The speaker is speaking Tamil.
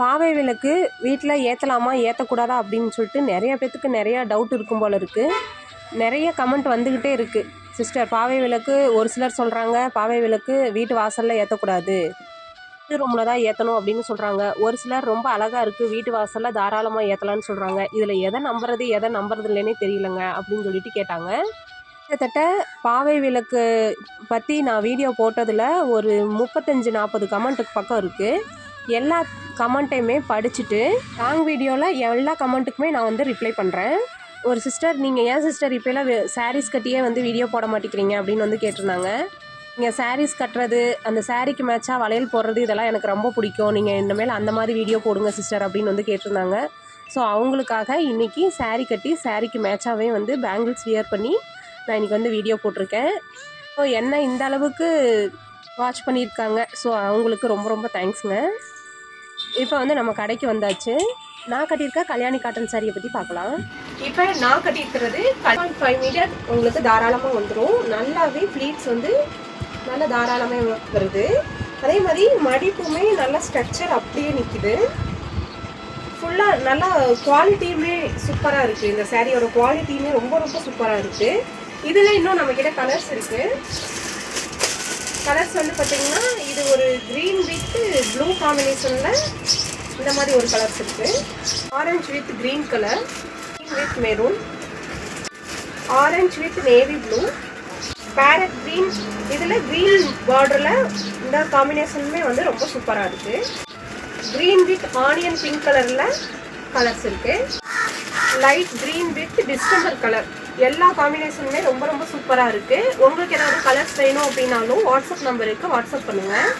பாவை விளக்கு வீட்டில் ஏற்றலாமா ஏற்றக்கூடாதா அப்படின்னு சொல்லிட்டு நிறைய பேர்த்துக்கு நிறையா டவுட் இருக்கும் போல் இருக்குது நிறைய கமெண்ட் வந்துக்கிட்டே இருக்குது சிஸ்டர் பாவை விளக்கு ஒரு சிலர் சொல்கிறாங்க பாவை விளக்கு வீட்டு வாசலில் ஏற்றக்கூடாது வீட்டு ரூமில் தான் ஏற்றணும் அப்படின்னு சொல்கிறாங்க ஒரு சிலர் ரொம்ப அழகாக இருக்குது வீட்டு வாசலில் தாராளமாக ஏற்றலான்னு சொல்கிறாங்க இதில் எதை நம்புறது எதை நம்புறது இல்லைன்னே தெரியலங்க அப்படின்னு சொல்லிட்டு கேட்டாங்க. கிட்டத்தட்ட பாவை விளக்கு பற்றி நான் வீடியோ போட்டதில் ஒரு முப்பத்தஞ்சு நாற்பது கமெண்ட்டுக்கு பக்கம் இருக்குது எல்லா கமெண்ட்டையுமே படிச்சுட்டு லாங் வீடியோவில் எல்லா கமெண்ட்டுக்குமே நான் வந்து ரிப்ளை பண்ணுறேன் ஒரு சிஸ்டர் நீங்கள் ஏன் சிஸ்டர் இப்போலாம் சாரீஸ் கட்டியே வந்து வீடியோ போட மாட்டேங்கிறீங்க அப்படின்னு வந்து கேட்டிருந்தாங்க. நீங்கள் சாரீஸ் கட்டுறது அந்த சாரீக்கு மேட்சாக வளையல் போடுறது இதெல்லாம் எனக்கு ரொம்ப பிடிக்கும். நீங்கள் இனிமேல் அந்த மாதிரி வீடியோ போடுங்க சிஸ்டர் அப்படின்னு வந்து கேட்டிருந்தாங்க. ஸோ அவங்களுக்காக இன்றைக்கி சாரீ கட்டி சாரீக்கு மேட்சாகவே வந்து பேங்கிள்ஸ் வியர் பண்ணி நான் இன்றைக்கி வந்து வீடியோ போட்டிருக்கேன். ஸோ என்ன இந்த அளவுக்கு வாட்ச் பண்ணியிருக்காங்க. ஸோ அவங்களுக்கு ரொம்ப ரொம்ப தேங்க்ஸுங்க இப்போ வந்து நம்ம கடைக்கு வந்தாச்சு. நான் கட்டியிருக்க கல்யாணி காட்டன் சாரியை பற்றி பார்க்கலாம். இப்போ நான் கட்டியிருக்கிறது பாயிண்ட் ஃபைவ் மீட்டர் உங்களுக்கு தாராளமாக வந்துடும் நல்லாவே ப்ளீட்ஸ் வந்து நல்ல தாராளமாக வருது. அதே மாதிரி மடிப்புமே நல்ல ஸ்ட்ரக்சர் அப்படியே நிற்கிது ஃபுல்லாக நல்லா குவாலிட்டியுமே சூப்பராக இருக்குது இந்த சாரியோட குவாலிட்டியுமே ரொம்ப ரொம்ப சூப்பராக இருக்குது இதில் இன்னும் நம்மக்கிட்ட கலர்ஸ் இருக்குது கலர்ஸ் வந்து பார்த்தீங்கன்னா இது ஒரு க்ரீன் வித் ப்ளூ காம்பினேஷனில் இந்த மாதிரி ஒரு கலர்ஸ் இருக்குது orange with green colour green with maroon orange with navy blue parrot green இதில் க்ரீன் பார்டரில் இந்த காம்பினேஷனுமே வந்து ரொம்ப சூப்பராக இருக்குது க்ரீன் வித் ஆனியன் பிங்க் கலரில் கலர்ஸ் இருக்குது light green with distemper colour எல்லா காம்பினேஷனுமே ரொம்ப ரொம்ப சூப்பராக இருக்குது உங்களுக்கு ஏதாவது கலர்ஸ் வேணும் அப்படின்னாலும் வாட்ஸ்அப் நம்பருக்கு வாட்ஸ்அப் பண்ணுங்கள்